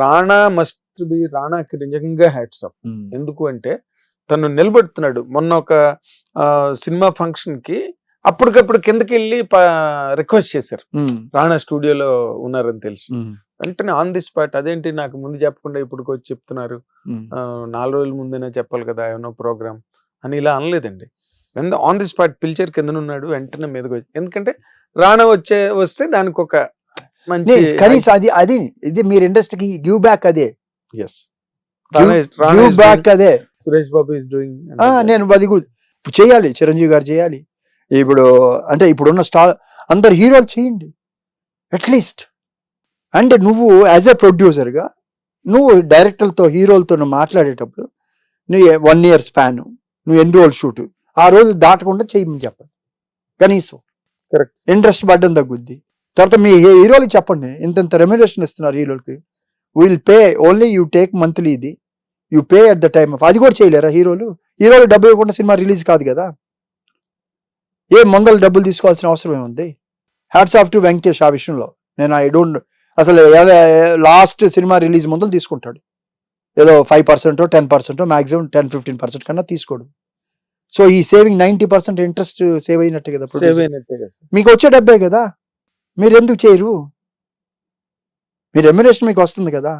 Rana must be రాణాకి నిజంగా hats off ఎందుకు అంటే తను నిలబెడుతున్నాడు. మొన్న ఒక సినిమా ఫంక్షన్కి అప్పటికప్పుడు కిందకి వెళ్ళి రిక్వెస్ట్ చేశారు. రాణా స్టూడియోలో ఉన్నారని తెలుసు. వెంటనే ఆన్ ది స్పాట్ అదేంటి నాకు ముందు చెప్పకుండా ఇప్పుడు వచ్చి చెప్తున్నారు. నాలుగు రోజుల ముందేనే చెప్పాలి కదా ఏమన్నా ప్రోగ్రామ్ అని ఇలా అనలేదండి. ఆన్ ది స్పాట్ పిలిచారు కింద ఉన్నాడు వెంటనే మీదకి వచ్చి ఎందుకంటే రాణా వచ్చే వస్తే దానికి ఒక కనీసం అది అది ఇది మీరు ఇండస్ట్రీకి గివ్ బ్యాక్ అదే. గివ్ బ్యాక్ అదే. సురేష్ బాబు ఇస్ డూయింగ్ ఆ, నేను అది చేయాలి చిరంజీవి గారు చేయాలి. ఇప్పుడు అంటే ఇప్పుడున్న స్టార్ అందరు హీరోలు చేయండి. అట్లీస్ట్ అంటే నువ్వు యాజ్ ఎ ప్రొడ్యూసర్గా నువ్వు డైరెక్టర్లతో హీరోలతో నువ్వు మాట్లాడేటప్పుడు నువ్వు వన్ ఇయర్ స్పాన్ నువ్వు ఎన్ని రోజులు షూట్ ఆ రోజు దాటకుండా చేయమని చెప్పండి కనీసం. కరెక్ట్ ఇంట్రెస్ట్ పడ్డం తగ్గుద్ది. తర్వాత మీ హీరోలకి చెప్పండి. ఇంత ఇంత రెమ్యునేషన్ ఇస్తున్నారు హీరోలకి. Will pay only you take monthly ఇది. You pay at the time of అది కూడా చేయలేరా హీరోలు? హీరోలు డబ్బు ఇవ్వకుండా సినిమా రిలీజ్ కాదు కదా. ఏ ముందల డబ్బులు తీసుకోవాల్సిన అవసరం ఏముంది? హ్యాట్స్ ఆఫ్ టు వెంకటేష్ ఆ విషయంలో. నేను ఐ డోంట్ అసలు లాస్ట్ సినిమా రిలీజ్ ముందలు తీసుకుంటాడు. ఏదో five percent ten percent maximum ten fifteen percent కన్నా తీసుకోడు. సో ఈ saving ninety percent interest save అయినట్టే కదా producer. సేవ్ అయినట్టే కదా. మీకు వచ్చే డబ్బే కదా. మీరు ఎందుకు చేయరు? మీ రెమ్యునేషన్ మీకు వస్తుంది కదా?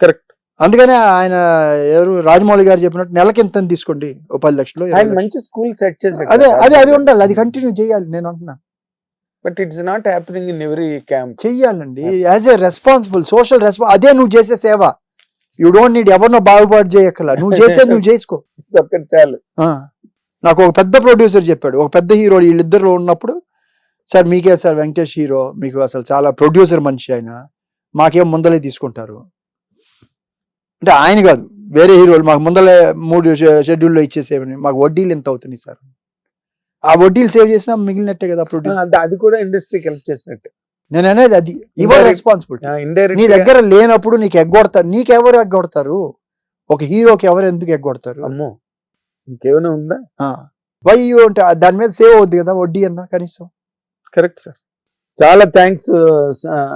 కరెక్ట్ అందుకనే ఆయన ఎవరు రాజమౌళి గారు చెప్పినట్టు నెలకి ఎంత తీసుకోండి ఓ పది లక్షలు. మంచి స్కూల్ సెట్ చేశారు అదే అదే అది ఉండాలి అది కంటిన్యూ చేయాలి నేను అంటున్నా. But it's not happening in every camp చెయ్యాలండి. As a responsible social response అదే నువ్వు చేసే సేవ. యూ డోంట్ నీడ్ ఎవరినో బాగుపాటు చేయక్కల నువ్వు చేసే నువ్వు చేసుకో. చాలు. నాకు ఒక పెద్ద ప్రొడ్యూసర్ చెప్పాడు. ఒక పెద్ద హీరో వీళ్ళిద్దరు ఉన్నప్పుడు సార్ మీకే సార్ వెంకటేష్ హీరో మీకు అసలు చాలా ప్రొడ్యూసర్ మనిషి ఆయన. మాకేం ముందలే తీసుకుంటారు. అంటే ఆయన కాదు వేరే హీరోలు మాకు ముందలే మూడు షెడ్యూల్లో ఇచ్చేసేవని. మాకు వడ్డీలు ఎంత అవుతున్నాయి సార్? ఆ వడ్డీలు సేవ్ చేసినా మిగిలినట్టే కదా ప్రొడ్యూసర్ అది- అది కూడా ఇండస్ట్రీకి హెల్ప్ చేసినట్టు. నేను అనేది అది Indirect- రెస్పాన్సిబిలిటీ నీ దగ్గర లేనప్పుడు నీకు ఎగ్గొడతారు నీకెవరు ఎగ్గొడతారు? ఒక హీరోకి ఎవరు ఎందుకు ఎగ్గొడతారు? అమ్మో ఇంకేమైనా ఉందా? వై అంటే దాని మీద సేవ్ అవుద్ది కదా వడ్డీ అన్న కనీసం. కరెక్ట్ సార్ చాలా థ్యాంక్స్ uh,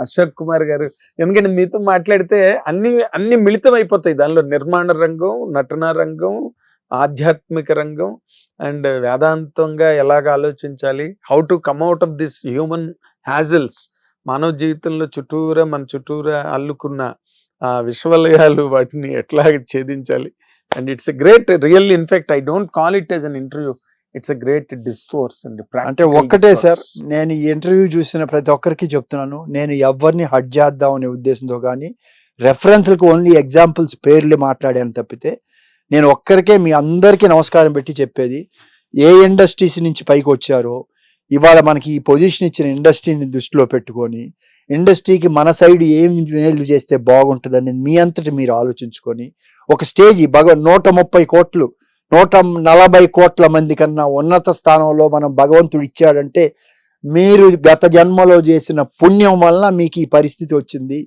అశోక్ కుమార్ గారు. ఎందుకంటే మీతో మాట్లాడితే అన్ని అన్ని మిళితం అయిపోతాయి దానిలో నిర్మాణ రంగం నటన రంగం ఆధ్యాత్మిక రంగం అండ్ వేదాంతంగా ఎలాగ ఆలోచించాలి how to come out of this human hassles మానవ జీవితంలో చుట్టూరా మన చుట్టూరా అల్లుకున్న ఆ విశ్వలయాలు వాటిని ఎట్లా ఛేదించాలి. And it's a great real in fact I don't call it as an interview it's a great discourse and అంటే ఒక్కటే సార్ నేను ఈ ఇంటర్వ్యూ చూసిన ప్రతి ఒక్కరికి చెప్తున్నాను. నేను ఎవరిని హడ్ చేద్దాం అనే ఉద్దేశంతో కానీ రెఫరెన్స్లకు ఓన్లీ ఎగ్జాంపుల్స్ పేర్లు మాట్లాడాను తప్పితే నేను ఒక్కరికే మీ అందరికీ నమస్కారం పెట్టి చెప్పేది ఏ ఇండస్ట్రీస్ నుంచి పైకి వచ్చారో ఇవాళ మనకి ఈ పొజిషన్ ఇచ్చిన ఇండస్ట్రీని దృష్టిలో పెట్టుకొని ఇండస్ట్రీకి మన సైడ్ ఏం మేలు చేస్తే బాగుంటుందని మీ అంతటి మీరు ఆలోచించుకొని ఒక స్టేజ్ భగవ నూట ముప్పై కోట్లు నూట నలభై కోట్ల మంది కన్నా ఉన్నత స్థానంలో మనం భగవంతుడు ఇచ్చాడంటే మీరు గత జన్మలో చేసిన పుణ్యం వలన మీకు ఈ పరిస్థితి వచ్చింది.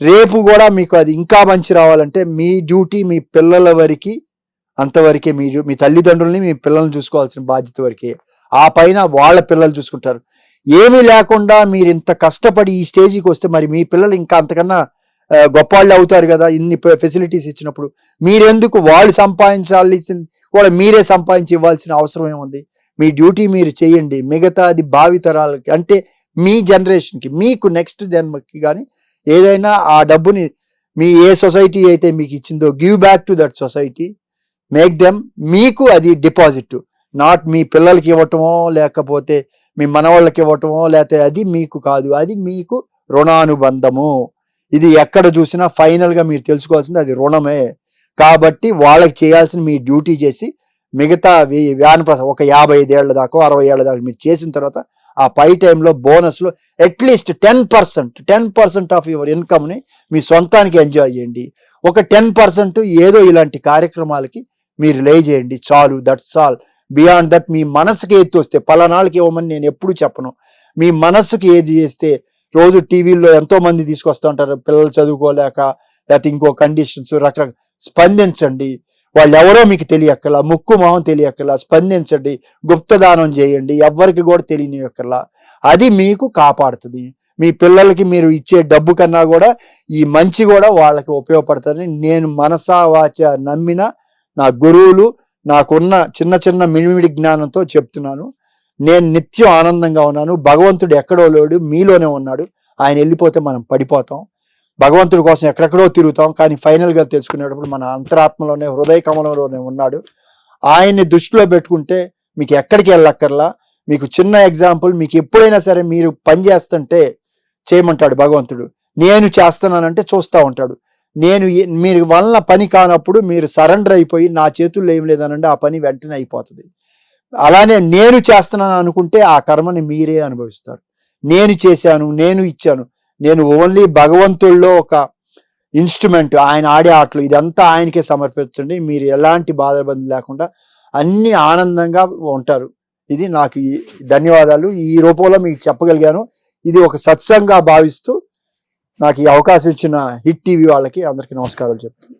రేపు కూడా మీకు అది ఇంకా మంచి రావాలంటే మీ డ్యూటీ మీ పిల్లల వరకు అంతవరకే మీరు మీ తల్లిదండ్రుల్ని మీ పిల్లల్ని చూసుకోవాల్సిన బాధ్యత వరకే. ఆ పైన వాళ్ళ పిల్లలు చూసుకుంటారు. ఏమీ లేకుండా మీరు ఇంత కష్టపడి ఈ స్టేజ్కి వస్తే మరి మీ పిల్లలు ఇంకా అంతకన్నా గొప్పవాళ్ళు అవుతారు కదా ఇన్ని ఫెసిలిటీస్ ఇచ్చినప్పుడు. మీరెందుకు వాళ్ళు సంపాదించాల్సింది కూడా మీరే సంపాదించి ఇవ్వాల్సిన అవసరం ఏముంది? మీ డ్యూటీ మీరు చేయండి మిగతాది భావితరాలకి అంటే మీ జనరేషన్కి మీకు నెక్స్ట్ జన్మకి కానీ ఏదైనా ఆ డబ్బుని మీ ఏ సొసైటీ అయితే మీకు ఇచ్చిందో give back to that society make them మీకు అది డిపాజిట్ నాట్ మీ పిల్లలకి ఇవ్వటమో లేకపోతే మీ మనవాళ్ళకి ఇవ్వటమో లేకపోతే అది మీకు కాదు. అది మీకు రుణానుబంధము. ఇది ఎక్కడ చూసినా ఫైనల్గా మీరు తెలుసుకోవాల్సింది అది రుణమే. కాబట్టి వాళ్ళకి చేయాల్సిన మీ డ్యూటీ చేసి మిగతా వ్యాన్ ఒక యాభై ఐదేళ్ళ దాకా అరవై ఏళ్ళ దాకా మీరు చేసిన తర్వాత ఆ పై టైంలో బోనస్లో at least ten percent ten percent of your ఇన్కమ్ని మీ సొంతానికి ఎంజాయ్ చేయండి. ఒక టెన్ పర్సెంట్ ఏదో ఇలాంటి కార్యక్రమాలకి మీరు లే చేయండి. చాలు దట్స్ ఆల్ బియాండ్ దట్ మీ మనసుకి ఎత్తి వస్తే పలానాళ్ళకి ఇవ్వమని నేను ఎప్పుడు చెప్పను. మీ మనసుకి ఏది చేస్తే రోజు టీవీల్లో ఎంతో మంది తీసుకొస్తూ ఉంటారు. పిల్లలు చదువుకోలేక లేకపోతే ఇంకో కండిషన్స్ రకరకాల స్పందించండి. వాళ్ళు ఎవరో మీకు తెలియక్కల ముక్కు మొహం తెలియక్కల స్పందించండి. గుప్తదానం చేయండి. ఎవ్వరికి కూడా తెలియనియక్కర్లా అది మీకు కాపాడుతుంది. మీ పిల్లలకి మీరు ఇచ్చే డబ్బు కన్నా కూడా ఈ మంచి కూడా వాళ్ళకి ఉపయోగపడుతుందని నేను మనసా వాచ నమ్మిన నా గురువులు నాకున్న చిన్న చిన్న మిడిమిడి జ్ఞానంతో చెప్తున్నాను. నేను నిత్యం ఆనందంగా ఉన్నాను. భగవంతుడు ఎక్కడో లేడు మీలోనే ఉన్నాడు. ఆయన వెళ్ళిపోతే మనం పడిపోతాం. భగవంతుడి కోసం ఎక్కడెక్కడో తిరుగుతాం. కానీ ఫైనల్గా తెలుసుకునేటప్పుడు మన అంతరాత్మలోనే హృదయ కమలంలోనే ఉన్నాడు. ఆయన్ని దృష్టిలో పెట్టుకుంటే మీకు ఎక్కడికి వెళ్ళక్కర్లా. మీకు చిన్న ఎగ్జాంపుల్ మీకు ఎప్పుడైనా సరే మీరు పని చేస్తుంటే చేయమంటాడు భగవంతుడు. నేను చేస్తున్నానంటే చూస్తూ ఉంటాడు. నేను మీరు వలన పని కానప్పుడు మీరు సరెండర్ అయిపోయి నా చేతుల్లో ఏం లేదనంటే ఆ పని వెంటనే అయిపోతుంది. అలానే నేను చేస్తున్నాను అనుకుంటే ఆ కర్మని మీరే అనుభవిస్తారు. నేను చేశాను నేను ఇచ్చాను నేను ఓన్లీ భగవంతుల్లో ఒక ఇన్స్ట్రుమెంట్ ఆయన ఆడే ఆటలు ఇదంతా ఆయనకే సమర్పించండి. మీరు ఎలాంటి బాధబంది లేకుండా అన్ని ఆనందంగా ఉంటారు. ఇది నాకు ధన్యవాదాలు. ఈ రూపంలో మీకు చెప్పగలిగాను. ఇది ఒక సత్సంగా భావిస్తూ నాకు ఈ అవకాశం ఇచ్చిన హిట్ టీవీ వాళ్ళకి అందరికీ నమస్కారాలు చెప్తాను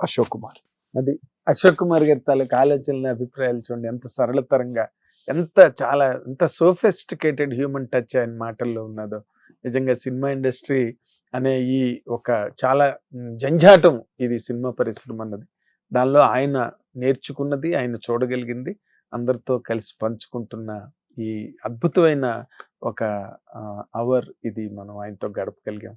అశోక్ కుమార్. అది అశోక్ కుమార్ గారి తాలూకు ఆలోచనలు అభిప్రాయాలు చూడండి. ఎంత సరళతరంగా ఎంత చాలా ఎంత సోఫెస్టికేటెడ్ హ్యూమన్ టచ్ ఆయన మాటల్లో ఉన్నదో. నిజంగా సినిమా ఇండస్ట్రీ అనే ఈ ఒక చాలా జంజాటం ఇది సినిమా పరిశ్రమ అన్నది. దానిలో ఆయన నేర్చుకున్నది ఆయన చూడగలిగింది. అందరితో కలిసి పంచుకుంటున్న ఈ అద్భుతమైన ఒక అవర్ ఇది మనం ఆయనతో గడపగలిగాం.